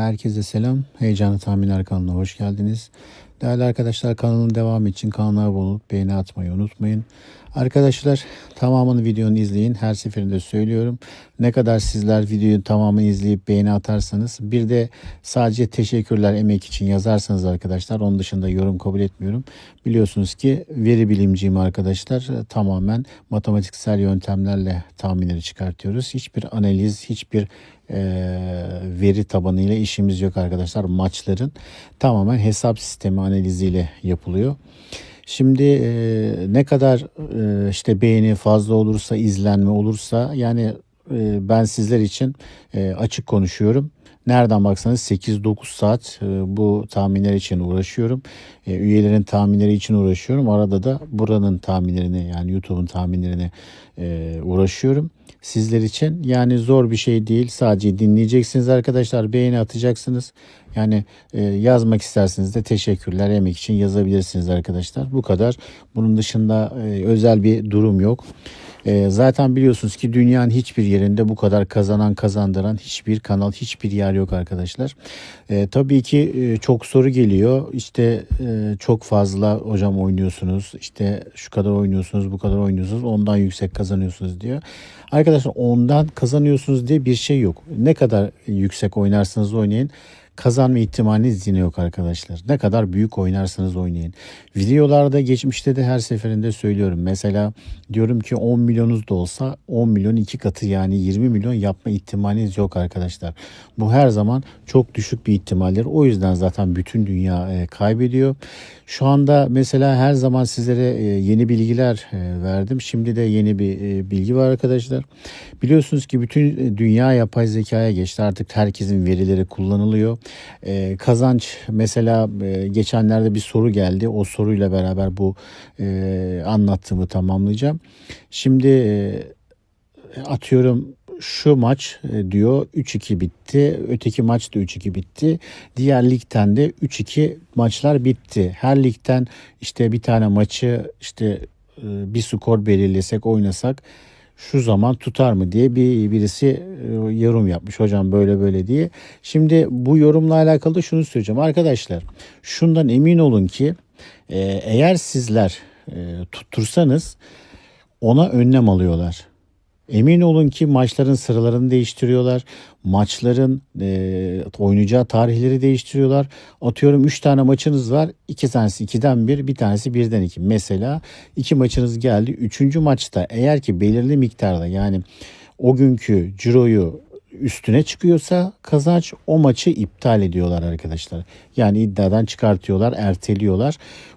Herkese selam. Heyecanlı Tahminler kanalına hoş geldiniz. Değerli arkadaşlar kanalın devamı için kanala abone olup beğeni atmayı unutmayın. Arkadaşlar tamamını videonun izleyin. Her seferinde söylüyorum. Ne kadar sizler videoyu tamamını izleyip beğeni atarsanız bir de sadece teşekkürler emek için yazarsanız arkadaşlar onun dışında yorum kabul etmiyorum. Biliyorsunuz ki veri bilimciyim arkadaşlar. Tamamen matematiksel yöntemlerle tahminleri çıkartıyoruz. Hiçbir analiz, hiçbir veri tabanıyla işimiz yok arkadaşlar. Maçların tamamen hesap sistemi analiziyle yapılıyor. Şimdi e, ne kadar e, işte beğeni fazla olursa, izlenme olursa yani e, ben sizler için e, açık konuşuyorum. Nereden baksanız 8-9 saat e, bu tahminler için uğraşıyorum. E, üyelerin tahminleri için uğraşıyorum. Arada da buranın tahminlerini yani YouTube'un tahminlerini e, uğraşıyorum. Sizler için yani zor bir şey değil. Sadece dinleyeceksiniz arkadaşlar. Beğeni atacaksınız. Yani yazmak isterseniz de teşekkürler emek için yazabilirsiniz arkadaşlar. Bu kadar. Bunun dışında özel bir durum yok. E, zaten biliyorsunuz ki dünyanın hiçbir yerinde bu kadar kazanan kazandıran hiçbir kanal hiçbir yer yok arkadaşlar. E, tabii ki e, çok soru geliyor. İşte e, çok fazla hocam oynuyorsunuz. İşte şu kadar oynuyorsunuz bu kadar oynuyorsunuz ondan yüksek kazanıyorsunuz diyor. Arkadaşlar ondan kazanıyorsunuz diye bir şey yok. Ne kadar yüksek oynarsanız oynayın kazanma ihtimaliniz yine yok arkadaşlar. Ne kadar büyük oynarsanız oynayın. Videolarda geçmişte de her seferinde söylüyorum. Mesela diyorum ki 10 milyonunuz da olsa 10 milyon iki katı yani 20 milyon yapma ihtimaliniz yok arkadaşlar. Bu her zaman çok düşük bir ihtimaldir. O yüzden zaten bütün dünya e, kaybediyor. Şu anda mesela her zaman sizlere e, yeni bilgiler e, verdim. Şimdi de yeni bir bilgi var arkadaşlar. Biliyorsunuz ki bütün dünya yapay zekaya geçti. Artık herkesin verileri kullanılıyor. Kazanç mesela geçenlerde bir soru geldi. O soruyla beraber bu anlattığımı tamamlayacağım. Şimdi atıyorum şu maç diyor 3-2 bitti. Öteki maç da 3-2 bitti. Diğer ligden de 3-2 maçlar bitti. Her ligden işte bir tane maçı işte bir skor belirlesek oynasak şu zaman tutar mı diye bir birisi yorum yapmış hocam böyle böyle diye. Şimdi bu yorumla alakalı şunu söyleyeceğim arkadaşlar. Şundan emin olun ki eğer sizler tuttursanız ona önlem alıyorlar. Emin olun ki maçların sıralarını değiştiriyorlar. Maçların e, oynayacağı tarihleri değiştiriyorlar. Atıyorum 3 tane maçınız var. 2 tanesi 2'den 1, bir tanesi 1'den 2. Mesela 2 maçınız geldi. 3. maçta eğer ki belirli miktarda yani o günkü ciroyu üstüne çıkıyorsa kazanç o maçı iptal ediyorlar arkadaşlar. Yani iddiadan çıkartıyorlar, erteliyorlar.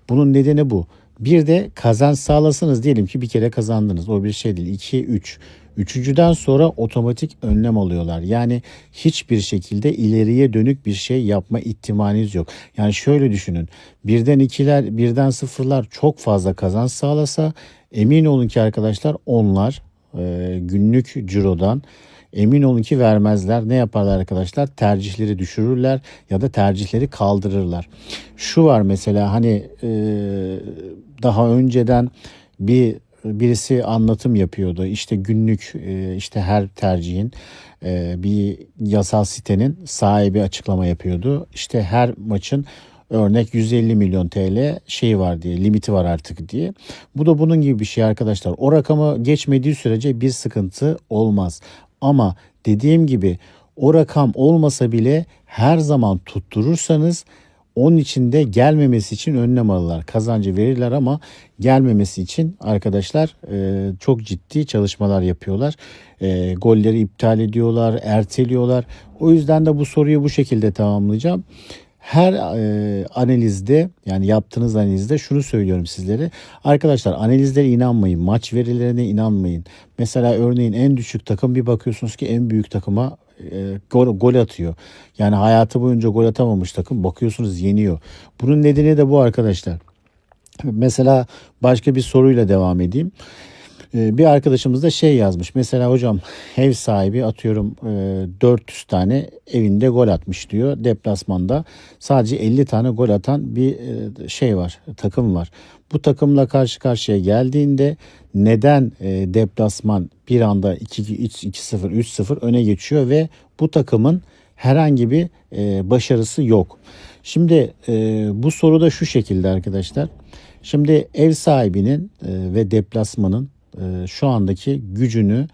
Bunun nedeni bu. Bir de kazanç sağlasınız diyelim ki bir kere kazandınız. O bir şey değil. 2 3 Üçüncüden sonra otomatik önlem alıyorlar. Yani hiçbir şekilde ileriye dönük bir şey yapma ihtimaliniz yok. Yani şöyle düşünün. Birden ikiler, birden sıfırlar çok fazla kazanç sağlasa emin olun ki arkadaşlar onlar e, günlük cirodan emin olun ki vermezler. Ne yaparlar arkadaşlar? Tercihleri düşürürler ya da tercihleri kaldırırlar. Şu var mesela hani e, daha önceden bir birisi anlatım yapıyordu. İşte günlük e, işte her tercihin e, bir yasal sitenin sahibi açıklama yapıyordu. İşte her maçın örnek 150 milyon TL şey var diye limiti var artık diye. Bu da bunun gibi bir şey arkadaşlar. O rakamı geçmediği sürece bir sıkıntı olmaz. Ama dediğim gibi o rakam olmasa bile her zaman tutturursanız onun için de gelmemesi için önlem alırlar. Kazancı verirler ama gelmemesi için arkadaşlar e, çok ciddi çalışmalar yapıyorlar. E, golleri iptal ediyorlar, erteliyorlar. O yüzden de bu soruyu bu şekilde tamamlayacağım. Her e, analizde yani yaptığınız analizde şunu söylüyorum sizlere. Arkadaşlar analizlere inanmayın. Maç verilerine inanmayın. Mesela örneğin en düşük takım bir bakıyorsunuz ki en büyük takıma e, gol, gol atıyor. Yani hayatı boyunca gol atamamış takım bakıyorsunuz yeniyor. Bunun nedeni de bu arkadaşlar. Mesela başka bir soruyla devam edeyim. E, bir arkadaşımız da şey yazmış. Mesela hocam ev sahibi atıyorum 400 e, tane evinde gol atmış diyor. Deplasmanda sadece 50 tane gol atan bir şey var, takım var. Bu takımla karşı karşıya geldiğinde neden e, deplasman bir anda 2-0, 3-0 öne geçiyor ve bu takımın herhangi bir e, başarısı yok. Şimdi e, bu soru da şu şekilde arkadaşlar. Şimdi ev sahibinin e, ve deplasmanın e, şu andaki gücünü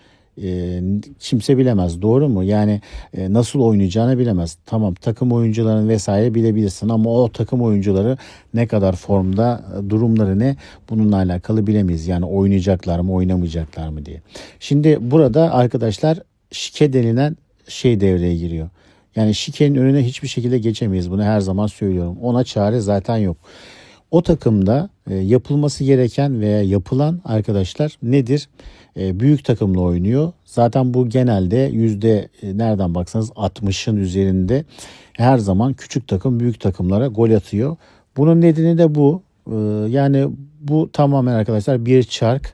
e, kimse bilemez. Doğru mu? Yani e, nasıl oynayacağını bilemez. Tamam takım oyuncularını vesaire bilebilirsin ama o takım oyuncuları ne kadar formda, e, durumları ne bununla alakalı bilemeyiz. Yani oynayacaklar mı, oynamayacaklar mı diye. Şimdi burada arkadaşlar şike denilen şey devreye giriyor. Yani şikenin önüne hiçbir şekilde geçemeyiz. Bunu her zaman söylüyorum. Ona çare zaten yok. O takımda e, yapılması gereken veya yapılan arkadaşlar nedir? E, büyük takımla oynuyor. Zaten bu genelde yüzde e, nereden baksanız 60'ın üzerinde her zaman küçük takım büyük takımlara gol atıyor. Bunun nedeni de bu. Yani bu tamamen arkadaşlar bir çark.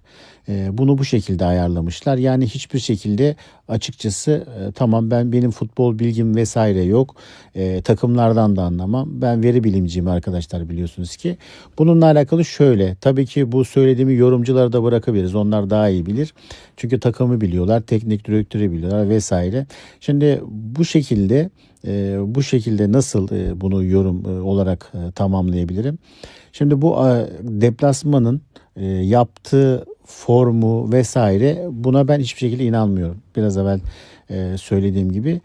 E, bunu bu şekilde ayarlamışlar. Yani hiçbir şekilde açıkçası e, tamam ben benim futbol bilgim vesaire yok. E, takımlardan da anlamam. Ben veri bilimciyim arkadaşlar biliyorsunuz ki. Bununla alakalı şöyle. Tabii ki bu söylediğimi yorumculara da bırakabiliriz. Onlar daha iyi bilir. Çünkü takımı biliyorlar, teknik direktörü biliyorlar vesaire. Şimdi bu şekilde e, bu şekilde nasıl e, bunu yorum olarak tamamlayabilirim? Şimdi bu deplasmanın yaptığı formu vesaire buna ben hiçbir şekilde inanmıyorum. Biraz evvel e, söylediğim gibi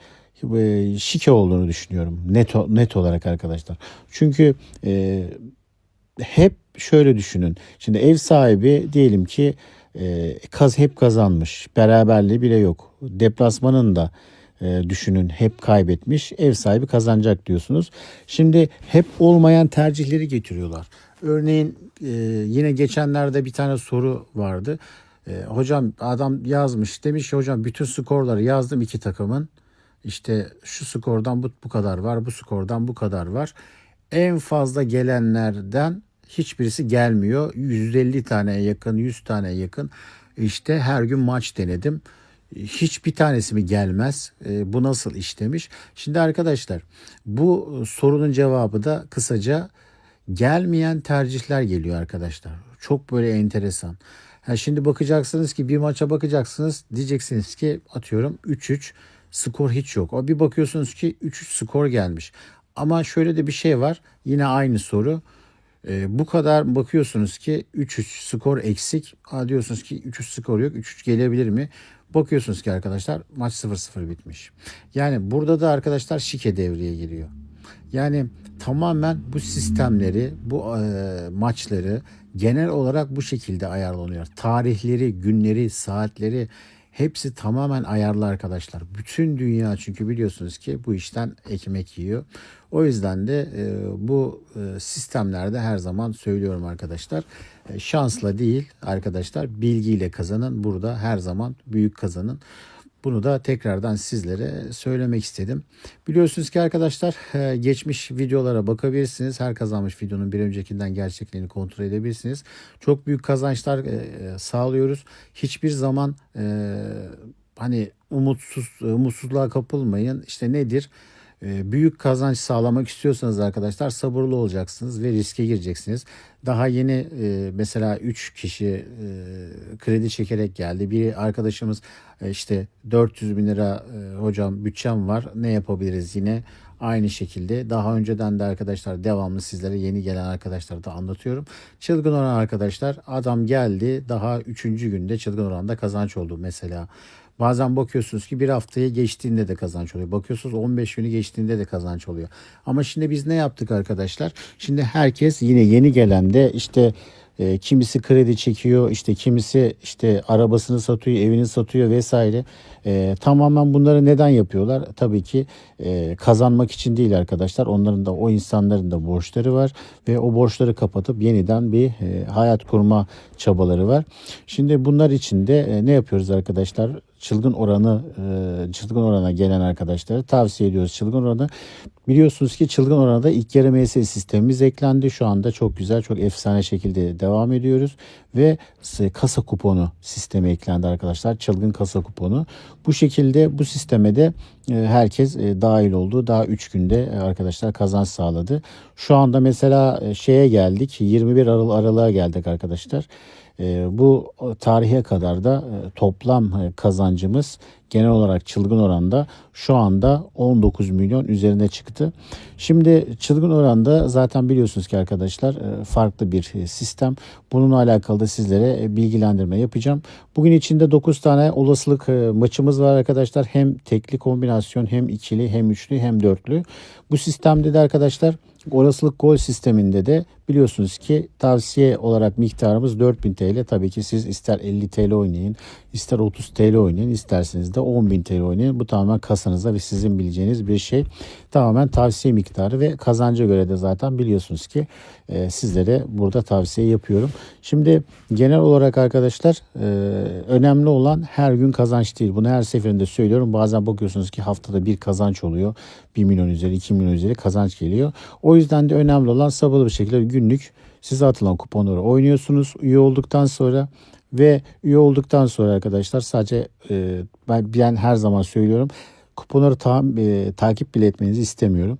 e, şike olduğunu düşünüyorum net net olarak arkadaşlar. Çünkü e, hep şöyle düşünün. Şimdi ev sahibi diyelim ki e, kaz hep kazanmış. Beraberliği bile yok. Deplasmanın da e, düşünün hep kaybetmiş. Ev sahibi kazanacak diyorsunuz. Şimdi hep olmayan tercihleri getiriyorlar. Örneğin e, yine geçenlerde bir tane soru vardı. E, hocam adam yazmış demiş hocam bütün skorları yazdım iki takımın. İşte şu skordan bu, bu kadar var, bu skordan bu kadar var. En fazla gelenlerden hiçbirisi gelmiyor. 150 taneye yakın, 100 taneye yakın. İşte her gün maç denedim. Hiçbir tanesi mi gelmez? E, bu nasıl iş demiş. Şimdi arkadaşlar bu sorunun cevabı da kısaca gelmeyen tercihler geliyor arkadaşlar. Çok böyle enteresan. Ha şimdi bakacaksınız ki bir maça bakacaksınız diyeceksiniz ki atıyorum 3-3 skor hiç yok. O bir bakıyorsunuz ki 3-3 skor gelmiş. Ama şöyle de bir şey var. Yine aynı soru. E, bu kadar bakıyorsunuz ki 3-3 skor eksik. Ha diyorsunuz ki 3-3 skor yok. 3-3 gelebilir mi? Bakıyorsunuz ki arkadaşlar maç 0-0 bitmiş. Yani burada da arkadaşlar şike devreye giriyor. Yani tamamen bu sistemleri, bu e, maçları genel olarak bu şekilde ayarlanıyor. Tarihleri, günleri, saatleri hepsi tamamen ayarlı arkadaşlar. Bütün dünya çünkü biliyorsunuz ki bu işten ekmek yiyor. O yüzden de e, bu e, sistemlerde her zaman söylüyorum arkadaşlar. E, şansla değil arkadaşlar bilgiyle kazanın. Burada her zaman büyük kazanın. Bunu da tekrardan sizlere söylemek istedim. Biliyorsunuz ki arkadaşlar e, geçmiş videolara bakabilirsiniz. Her kazanmış videonun bir öncekinden gerçekliğini kontrol edebilirsiniz. Çok büyük kazançlar e, sağlıyoruz. Hiçbir zaman e, hani umutsuz umutsuzluğa kapılmayın. İşte nedir? Büyük kazanç sağlamak istiyorsanız arkadaşlar sabırlı olacaksınız ve riske gireceksiniz. Daha yeni mesela 3 kişi kredi çekerek geldi. Bir arkadaşımız işte 400 bin lira hocam bütçem var ne yapabiliriz yine aynı şekilde daha önceden de arkadaşlar devamlı sizlere yeni gelen arkadaşlar da anlatıyorum. Çılgın oran arkadaşlar adam geldi daha 3. günde çılgın oranda kazanç oldu mesela. Bazen bakıyorsunuz ki bir haftayı geçtiğinde de kazanç oluyor. Bakıyorsunuz 15 günü geçtiğinde de kazanç oluyor. Ama şimdi biz ne yaptık arkadaşlar? Şimdi herkes yine yeni gelen de işte e, kimisi kredi çekiyor, işte kimisi işte arabasını satıyor, evini satıyor vesaire. E, tamamen bunları neden yapıyorlar? Tabii ki e, kazanmak için değil arkadaşlar. Onların da o insanların da borçları var ve o borçları kapatıp yeniden bir e, hayat kurma çabaları var. Şimdi bunlar için de e, ne yapıyoruz arkadaşlar? Çılgın oranı e, çılgın orana gelen arkadaşlara tavsiye ediyoruz. Çılgın oranı biliyorsunuz ki çılgın oranda ilk yarı MS sistemimiz eklendi. Şu anda çok güzel çok efsane şekilde devam ediyoruz ve kasa kuponu sistemi eklendi arkadaşlar. Çılgın kasa kuponu. Bu şekilde bu sisteme de e, herkes e, dahil oldu. Daha 3 günde arkadaşlar kazanç sağladı. Şu anda mesela şeye geldik 21 Aralık aralığa geldik arkadaşlar. Bu tarihe kadar da toplam kazancımız genel olarak çılgın oranda şu anda 19 milyon üzerine çıktı. Şimdi çılgın oranda zaten biliyorsunuz ki arkadaşlar e, farklı bir e, sistem. Bununla alakalı da sizlere e, bilgilendirme yapacağım. Bugün içinde 9 tane olasılık maçımız var arkadaşlar. Hem tekli kombinasyon hem ikili hem üçlü hem dörtlü. Bu sistemde de arkadaşlar Olasılık gol sisteminde de biliyorsunuz ki tavsiye olarak miktarımız 4000 TL. Tabii ki siz ister 50 TL oynayın, ister 30 TL oynayın, isterseniz de 10.000 TL oynayın. Bu tamamen kasanızda ve sizin bileceğiniz bir şey. Tamamen tavsiye miktarı ve kazanca göre de zaten biliyorsunuz ki e, sizlere burada tavsiye yapıyorum. Şimdi genel olarak arkadaşlar e, önemli olan her gün kazanç değil. Bunu her seferinde söylüyorum. Bazen bakıyorsunuz ki haftada bir kazanç oluyor. 1 milyon üzeri 2 milyon üzeri kazanç geliyor. O yüzden de önemli olan sabırlı bir şekilde günlük size atılan kuponları oynuyorsunuz. Üye olduktan sonra ve üye olduktan sonra arkadaşlar sadece e, ben, her zaman söylüyorum kuponları ta, e, takip bile etmenizi istemiyorum.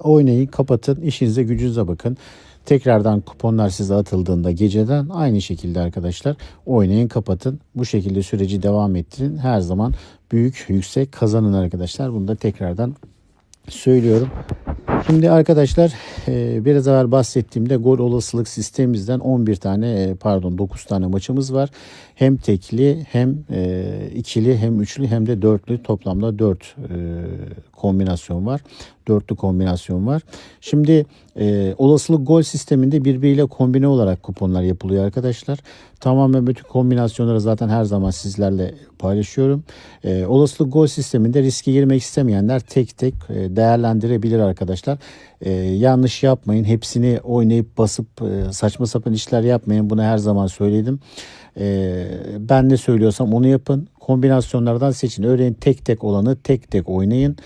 Oynayın, kapatın, işinize gücünüze bakın. Tekrardan kuponlar size atıldığında geceden aynı şekilde arkadaşlar oynayın kapatın. Bu şekilde süreci devam ettirin. Her zaman büyük yüksek kazanın arkadaşlar. Bunu da tekrardan söylüyorum. Şimdi arkadaşlar e, biraz evvel bahsettiğimde gol olasılık sistemimizden 11 tane e, pardon 9 tane maçımız var. Hem tekli hem e, ikili hem üçlü hem de dörtlü toplamda 4 kombinasyon var. Dörtlü kombinasyon var. Şimdi olasılık gol sisteminde birbiriyle kombine olarak kuponlar yapılıyor arkadaşlar. Tamamen bütün kombinasyonları zaten her zaman sizlerle paylaşıyorum. olasılık gol sisteminde riske girmek istemeyenler tek tek değerlendirebilir arkadaşlar. Ee, yanlış yapmayın. Hepsini oynayıp basıp e, saçma sapan işler yapmayın. Bunu her zaman söyledim. Ee, ben ne söylüyorsam onu yapın. Kombinasyonlardan seçin. Örneğin tek tek olanı tek tek oynayın.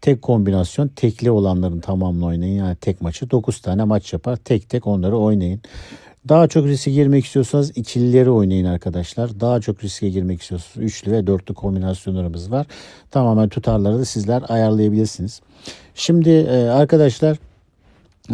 Tek kombinasyon tekli olanların tamamını oynayın. Yani tek maçı 9 tane maç yapar. Tek tek onları oynayın. Daha çok riske girmek istiyorsanız ikilileri oynayın arkadaşlar. Daha çok riske girmek istiyorsanız üçlü ve dörtlü kombinasyonlarımız var. Tamamen tutarları da sizler ayarlayabilirsiniz. Şimdi e, arkadaşlar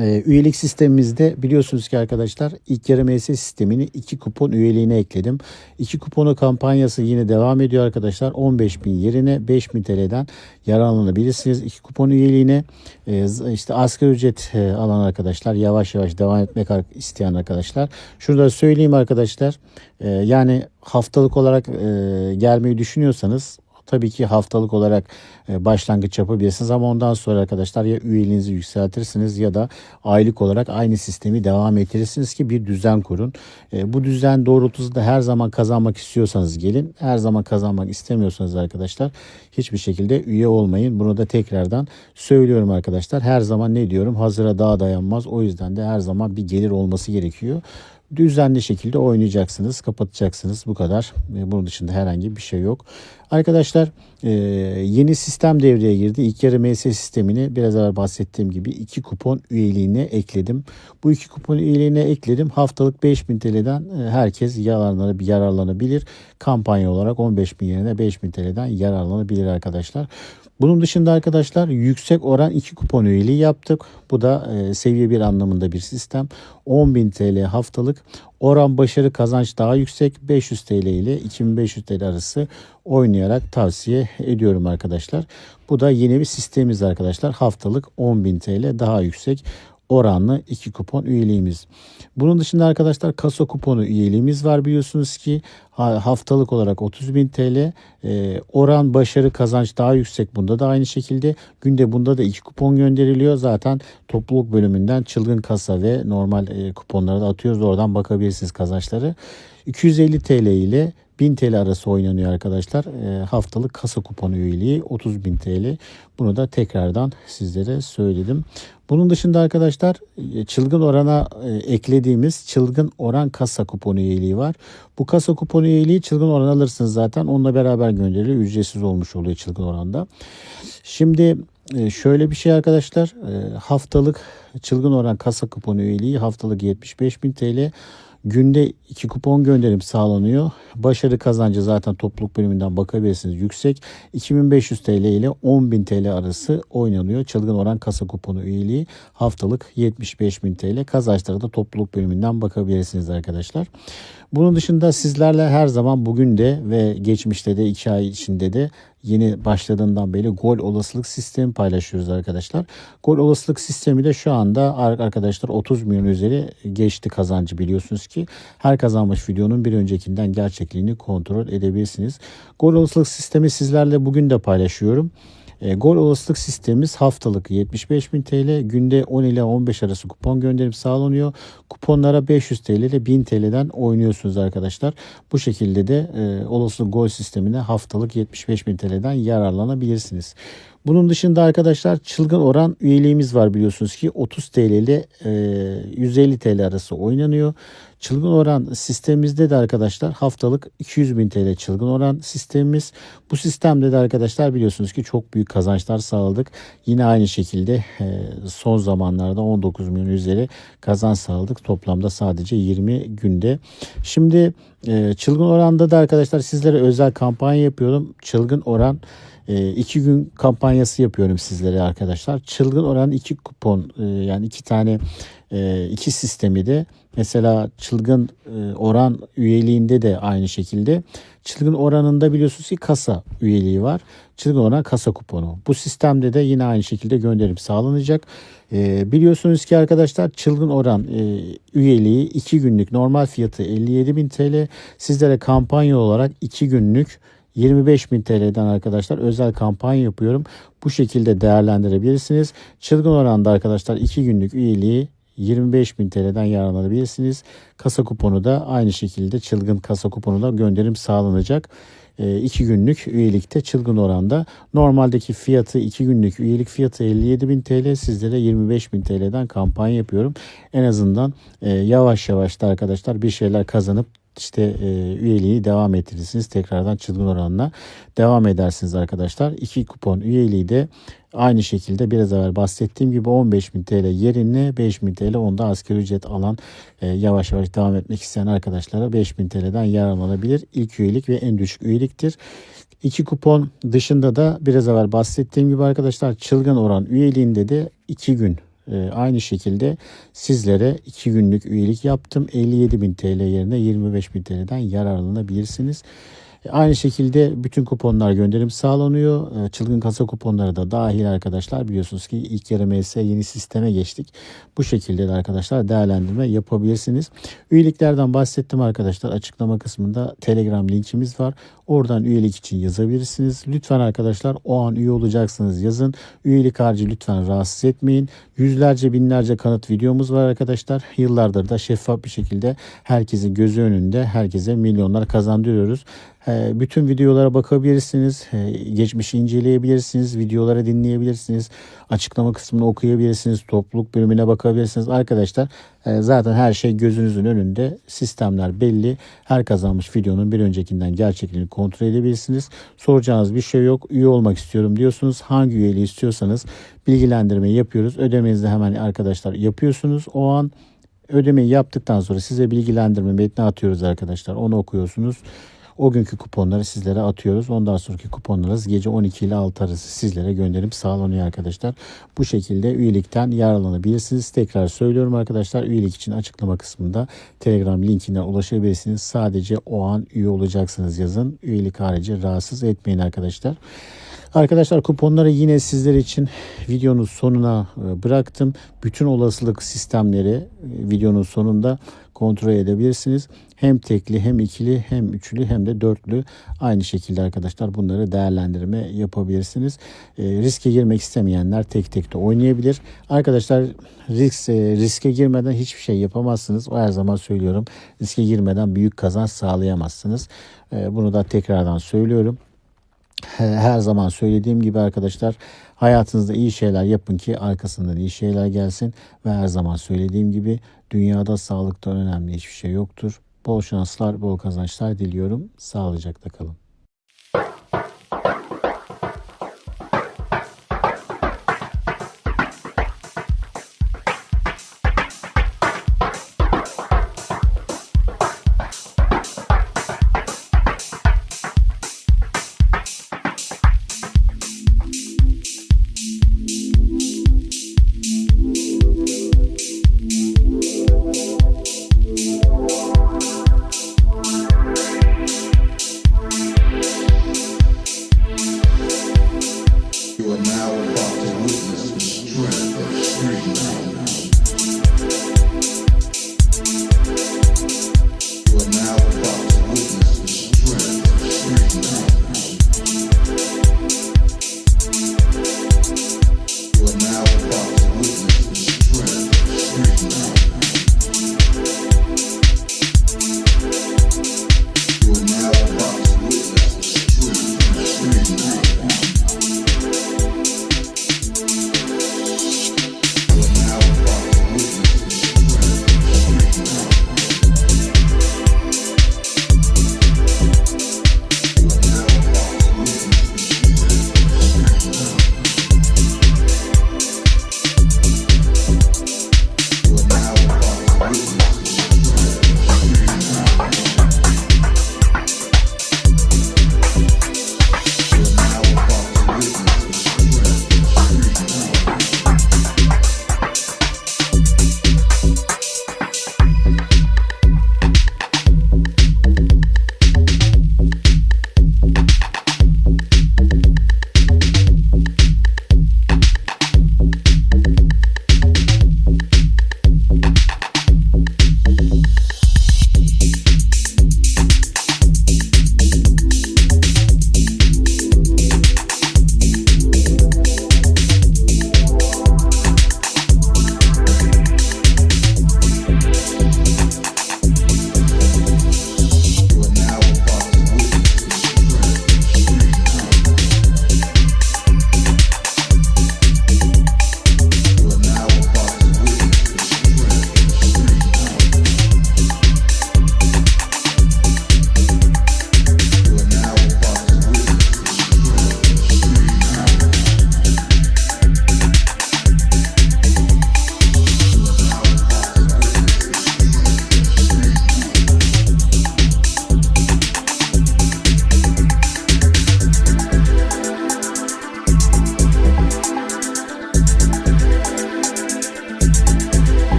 e, üyelik sistemimizde biliyorsunuz ki arkadaşlar ilk yarı MS sistemini iki kupon üyeliğine ekledim. İki kuponu kampanyası yine devam ediyor arkadaşlar. 15 bin yerine 5 bin TL'den yararlanabilirsiniz. İki kupon üyeliğine e, işte asgari ücret e, alan arkadaşlar yavaş yavaş devam etmek isteyen arkadaşlar. Şurada söyleyeyim arkadaşlar e, yani haftalık olarak e, gelmeyi düşünüyorsanız Tabii ki haftalık olarak e, başlangıç yapabilirsiniz ama ondan sonra arkadaşlar ya üyeliğinizi yükseltirsiniz ya da aylık olarak aynı sistemi devam ettirirsiniz ki bir düzen kurun. E, bu düzen doğrultusunda her zaman kazanmak istiyorsanız gelin. Her zaman kazanmak istemiyorsanız arkadaşlar hiçbir şekilde üye olmayın. Bunu da tekrardan söylüyorum arkadaşlar. Her zaman ne diyorum? Hazıra daha dayanmaz. O yüzden de her zaman bir gelir olması gerekiyor düzenli şekilde oynayacaksınız, kapatacaksınız. Bu kadar. E, bunun dışında herhangi bir şey yok. Arkadaşlar e, yeni sistem devreye girdi. İlk yarı MS sistemini biraz evvel bahsettiğim gibi iki kupon üyeliğine ekledim. Bu iki kupon üyeliğine ekledim. Haftalık 5000 TL'den e, herkes yararlanabilir. Kampanya olarak 15 bin yerine 5000 TL'den yararlanabilir arkadaşlar. Bunun dışında arkadaşlar yüksek oran 2 kupon üyeliği yaptık. Bu da e, seviye 1 anlamında bir sistem. 10.000 TL haftalık. Oran başarı kazanç daha yüksek. 500 TL ile 2500 TL arası oynayarak tavsiye ediyorum arkadaşlar. Bu da yeni bir sistemimiz arkadaşlar. Haftalık 10.000 TL daha yüksek oranlı 2 kupon üyeliğimiz. Bunun dışında arkadaşlar kasa kuponu üyeliğimiz var biliyorsunuz ki haftalık olarak 30.000 TL e, oran başarı kazanç daha yüksek bunda da aynı şekilde günde bunda da 2 kupon gönderiliyor zaten topluluk bölümünden çılgın kasa ve normal e, kuponları da atıyoruz oradan bakabilirsiniz kazançları 250 TL ile 1000 TL arası oynanıyor arkadaşlar. E, haftalık kasa kuponu üyeliği 30.000 TL. Bunu da tekrardan sizlere söyledim. Bunun dışında arkadaşlar e, çılgın orana e, eklediğimiz çılgın oran kasa kuponu üyeliği var. Bu kasa kuponu üyeliği çılgın oran alırsınız zaten. Onunla beraber gönderiliyor. Ücretsiz olmuş oluyor çılgın oranda. Şimdi e, şöyle bir şey arkadaşlar. Haftalık çılgın oran kasa kuponu üyeliği haftalık 75.000 TL. Günde iki kupon gönderim sağlanıyor. Başarı kazancı zaten topluluk bölümünden bakabilirsiniz yüksek. 2500 TL ile 10.000 TL arası oynanıyor. Çılgın oran kasa kuponu üyeliği haftalık 75.000 TL. Kazançlara da topluluk bölümünden bakabilirsiniz arkadaşlar. Bunun dışında sizlerle her zaman bugün de ve geçmişte de 2 ay içinde de yeni başladığından beri gol olasılık sistemi paylaşıyoruz arkadaşlar. Gol olasılık sistemi de şu anda arkadaşlar 30 milyon üzeri geçti kazancı biliyorsunuz ki her kazanmış videonun bir öncekinden gerçekliğini kontrol edebilirsiniz. Gol olasılık sistemi sizlerle bugün de paylaşıyorum. E, gol olasılık sistemimiz haftalık 75.000 TL, günde 10 ile 15 arası kupon gönderim sağlanıyor. Kuponlara 500 TL ile 1000 TL'den oynuyorsunuz arkadaşlar. Bu şekilde de e, olasılık gol sistemine haftalık 75.000 TL'den yararlanabilirsiniz. Bunun dışında arkadaşlar çılgın oran üyeliğimiz var biliyorsunuz ki 30 TL ile e, 150 TL arası oynanıyor. Çılgın oran sistemimizde de arkadaşlar haftalık 200 bin TL çılgın oran sistemimiz. Bu sistemde de arkadaşlar biliyorsunuz ki çok büyük kazançlar sağladık. Yine aynı şekilde e, son zamanlarda 19 milyon üzeri kazanç sağladık. Toplamda sadece 20 günde. Şimdi e, çılgın oranda da arkadaşlar sizlere özel kampanya yapıyorum. Çılgın oran e, iki gün kampanyası yapıyorum sizlere arkadaşlar. Çılgın oran iki kupon e, yani iki tane e, iki sistemi de mesela çılgın e, oran üyeliğinde de aynı şekilde çılgın oranında biliyorsunuz ki kasa üyeliği var. Çılgın oran kasa kuponu. Bu sistemde de yine aynı şekilde gönderim sağlanacak. E, biliyorsunuz ki arkadaşlar çılgın oran üyeliği 2 günlük normal fiyatı 57.000 TL. Sizlere kampanya olarak 2 günlük 25 bin TL'den arkadaşlar özel kampanya yapıyorum. Bu şekilde değerlendirebilirsiniz. Çılgın oranda arkadaşlar 2 günlük üyeliği 25 bin TL'den yararlanabilirsiniz. Kasa kuponu da aynı şekilde çılgın kasa kuponu da gönderim sağlanacak. 2 günlük üyelikte çılgın oranda. Normaldeki fiyatı 2 günlük üyelik fiyatı 57 bin TL. Sizlere 25 bin TL'den kampanya yapıyorum. En azından e, yavaş yavaş da arkadaşlar bir şeyler kazanıp işte e, üyeliği devam ettirirsiniz. Tekrardan çılgın oranla devam edersiniz arkadaşlar. İki kupon üyeliği de aynı şekilde biraz evvel bahsettiğim gibi 15.000 TL yerine 5.000 TL onda asgari ücret alan e, yavaş yavaş devam etmek isteyen arkadaşlara 5.000 TL'den yararlanabilir. İlk üyelik ve en düşük üyeliktir. İki kupon dışında da biraz evvel bahsettiğim gibi arkadaşlar çılgın oran üyeliğinde de 2 gün e, aynı şekilde sizlere 2 günlük üyelik yaptım. 57 bin TL yerine 25 bin TL'den yararlanabilirsiniz. Aynı şekilde bütün kuponlar gönderim sağlanıyor. Ee, çılgın kasa kuponları da dahil arkadaşlar. Biliyorsunuz ki ilk yarı MS yeni sisteme geçtik. Bu şekilde de arkadaşlar değerlendirme yapabilirsiniz. Üyeliklerden bahsettim arkadaşlar. Açıklama kısmında Telegram linkimiz var. Oradan üyelik için yazabilirsiniz. Lütfen arkadaşlar o an üye olacaksınız yazın. Üyelik harcı lütfen rahatsız etmeyin. Yüzlerce binlerce kanıt videomuz var arkadaşlar. Yıllardır da şeffaf bir şekilde herkesin gözü önünde herkese milyonlar kazandırıyoruz. Ee, bütün videolara bakabilirsiniz. Ee, geçmişi inceleyebilirsiniz. Videoları dinleyebilirsiniz. Açıklama kısmını okuyabilirsiniz. Topluluk bölümüne bakabilirsiniz. Arkadaşlar e, zaten her şey gözünüzün önünde. Sistemler belli. Her kazanmış videonun bir öncekinden gerçekliğini kontrol edebilirsiniz. Soracağınız bir şey yok. Üye olmak istiyorum diyorsunuz. Hangi üyeliği istiyorsanız bilgilendirme yapıyoruz. Ödemenizi de hemen arkadaşlar yapıyorsunuz. O an ödemeyi yaptıktan sonra size bilgilendirme metni atıyoruz arkadaşlar. Onu okuyorsunuz. O günkü kuponları sizlere atıyoruz. Ondan sonraki kuponlarınız gece 12 ile 6 arası sizlere gönderip sağlanıyor arkadaşlar. Bu şekilde üyelikten yararlanabilirsiniz. Tekrar söylüyorum arkadaşlar üyelik için açıklama kısmında Telegram linkinden ulaşabilirsiniz. Sadece o an üye olacaksınız yazın. Üyelik harici rahatsız etmeyin arkadaşlar. Arkadaşlar kuponları yine sizler için videonun sonuna e, bıraktım. Bütün olasılık sistemleri e, videonun sonunda kontrol edebilirsiniz. Hem tekli hem ikili hem üçlü hem de dörtlü aynı şekilde arkadaşlar bunları değerlendirme yapabilirsiniz. E, riske girmek istemeyenler tek tek de oynayabilir. Arkadaşlar risk, e, riske girmeden hiçbir şey yapamazsınız. O her zaman söylüyorum. Riske girmeden büyük kazanç sağlayamazsınız. E, bunu da tekrardan söylüyorum her zaman söylediğim gibi arkadaşlar hayatınızda iyi şeyler yapın ki arkasından iyi şeyler gelsin ve her zaman söylediğim gibi Dünyada sağlıktan önemli hiçbir şey yoktur. Bol şanslar, bol kazançlar diliyorum. Sağlıcakla kalın.